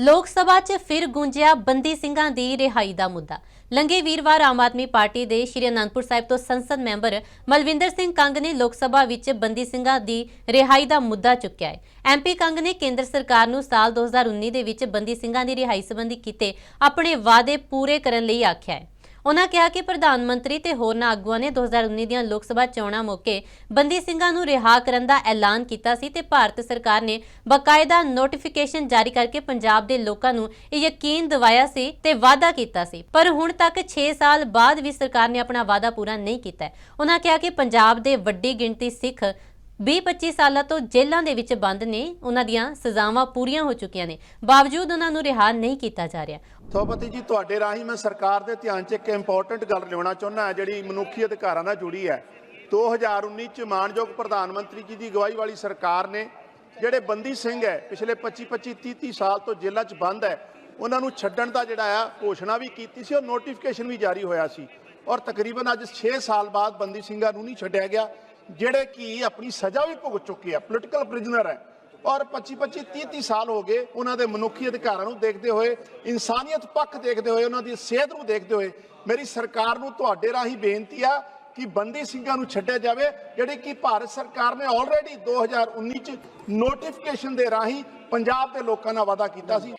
ਲੋਕ ਸਭਾ 'ਚ ਫਿਰ ਗੂੰਜਿਆ ਬੰਦੀ ਸਿੰਘਾਂ ਦੀ ਰਿਹਾਈ ਦਾ ਮੁੱਦਾ। ਲੰਘੇ ਵੀਰਵਾਰ ਆਮ ਆਦਮੀ ਪਾਰਟੀ ਦੇ ਸ਼੍ਰੀ ਅਨੰਦਪੁਰ ਸਾਹਿਬ ਤੋਂ ਸੰਸਦ ਮੈਂਬਰ ਮਲਵਿੰਦਰ ਸਿੰਘ ਕੰਗ ਨੇ ਲੋਕ ਸਭਾ ਵਿੱਚ ਬੰਦੀ ਸਿੰਘਾਂ ਦੀ ਰਿਹਾਈ ਦਾ ਮੁੱਦਾ ਚੁੱਕਿਆ ਹੈ। ਐਮਪੀ ਕੰਗ ਨੇ ਕੇਂਦਰ ਸਰਕਾਰ ਨੂੰ ਸਾਲ 2019 ਦੇ ਵਿੱਚ ਬੰਦੀ ਸਿੰਘਾਂ ਦੀ ਰਿਹਾਈ ਸੰਬੰਧੀ ਕੀਤੇ ਆਪਣੇ ਵਾਅਦੇ ਪੂਰੇ ਕਰਨ ਲਈ ਆਖਿਆ ਹੈ। ਉਨ੍ਹਾਂ ਕਿਹਾ ਕਿ ਪ੍ਰਧਾਨ ਮੰਤਰੀ ਤੇ ਹੋਰਨਾਂ ਆਗੂਆਂ ਨੇ 2019 ਦੀਆਂ ਲੋਕ ਸਭਾ ਚੋਣਾਂ ਮੌਕੇ ਬੰਦੀ ਸਿੰਘਾਂ ਨੂੰ ਰਿਹਾ ਕਰਨ ਦਾ ਐਲਾਨ ਕੀਤਾ ਸੀ ਤੇ ਭਾਰਤ ਸਰਕਾਰ ਨੇ ਬਕਾਇਦਾ ਨੋਟੀਫਿਕੇਸ਼ਨ ਜਾਰੀ ਕਰਕੇ ਪੰਜਾਬ ਦੇ ਲੋਕਾਂ ਨੂੰ ਇਹ ਯਕੀਨ ਦਿਵਾਇਆ ਸੀ ਤੇ ਵਾਅਦਾ ਕੀਤਾ ਸੀ। ਪਰ ਹੁਣ ਤੱਕ 6 ਸਾਲ ਬਾਅਦ ਵੀ ਸਰਕਾਰ ਨੇ ਆਪਣਾ ਵਾਅਦਾ ਪੂਰਾ ਨਹੀਂ ਕੀਤਾ। ਉਹਨਾਂ ਕਿਹਾ ਕਿ ਪੰਜਾਬ ਦੇ ਵੱਡੀ ਗਿਣਤੀ ਸਿੱਖ 20-25 ਸਾਲਾਂ ਤੋਂ ਜੇਲ੍ਹਾਂ ਦੇ ਵਿੱਚ ਬੰਦ ਨੇ। ਉਹਨਾਂ ਦੀਆਂ ਸਜ਼ਾਵਾਂ ਪੂਰੀਆਂ ਹੋ ਚੁੱਕੀਆਂ ਨੇ। ਬਾਵਜੂਦ ਉਹਨਾਂ ਨੂੰ ਰਿਹਾ ਨਹੀਂ ਕੀਤਾ ਜਾ ਰਿਹਾ। ਥੋਪਤੀ ਜੀ, ਤੁਹਾਡੇ ਰਾਹੀਂ ਮੈਂ ਸਰਕਾਰ ਦੇ ਧਿਆਨ 'ਚ ਇੱਕ ਇੰਪੋਰਟੈਂਟ ਗੱਲ ਲਿਆਉਣਾ ਚਾਹੁੰਦਾ ਹਾਂ, ਜਿਹੜੀ ਮਨੁੱਖੀ ਅਧਿਕਾਰਾਂ ਨਾਲ ਜੁੜੀ ਹੈ। 2019 ਚ ਮਾਨਯੋਗ ਪ੍ਰਧਾਨ ਮੰਤਰੀ ਜੀ ਦੀ ਅਗਵਾਈ ਵਾਲੀ ਸਰਕਾਰ ਨੇ, ਜਿਹੜੇ ਬੰਦੀ ਸਿੰਘ ਹੈ, ਪਿਛਲੇ 25 25 30 30 ਸਾਲ ਤੋਂ ਜੇਲ੍ਹਾਂ 'ਚ ਬੰਦ ਹੈ, ਉਹਨਾਂ ਨੂੰ ਛੱਡਣ ਦਾ ਜਿਹੜਾ ਆ, ਘੋਸ਼ਣਾ ਵੀ ਕੀਤੀ ਸੀ ਔਰ ਨੋਟੀਫਿਕੇਸ਼ਨ ਵੀ ਜਾਰੀ ਹੋਇਆ ਸੀ। ਔਰ ਤਕਰੀਬਨ ਅੱਜ 6 ਸਾਲ ਬਾਅਦ ਬੰਦੀ ਸਿੰਘਾਂ ਨੂੰ ਨਹੀਂ ਛੱਡਿਆ ਗਿਆ। ਜਿਹੜੇ ਕਿ ਆਪਣੀ ਸਜ਼ਾ ਵੀ ਭੁਗਤ ਚੁੱਕੇ ਆ ਪੋਲੀਟੀਕਲ ਪ੍ਰਿਜ਼ਨਰ ਹੈ। ਔਰ 25 25 30 30 ਸਾਲ ਹੋ ਗਏ ਉਹਨਾਂ ਦੇ ਮਨੁੱਖੀ ਅਧਿਕਾਰਾਂ ਨੂੰ ਦੇਖਦੇ ਹੋਏ, ਇਨਸਾਨੀਅਤ ਪੱਖ ਦੇਖਦੇ ਹੋਏ, ਉਹਨਾਂ ਦੀ ਸਿਹਤ ਨੂੰ ਦੇਖਦੇ ਹੋਏ ਮੇਰੀ ਸਰਕਾਰ ਨੂੰ ਤੁਹਾਡੇ ਰਾਹੀਂ ਬੇਨਤੀ ਆ ਕਿ ਬੰਦੀ ਸਿੰਘਾਂ ਨੂੰ ਛੱਡਿਆ ਜਾਵੇ, ਜਿਹੜੇ ਕਿ ਭਾਰਤ ਸਰਕਾਰ ਨੇ ਆਲਰੇਡੀ 2019 ਚ ਨੋਟੀਫਿਕੇਸ਼ਨ ਦੇ ਰਾਹੀਂ ਪੰਜਾਬ ਦੇ ਲੋਕਾਂ ਨਾਲ ਵਾਅਦਾ ਕੀਤਾ ਸੀ।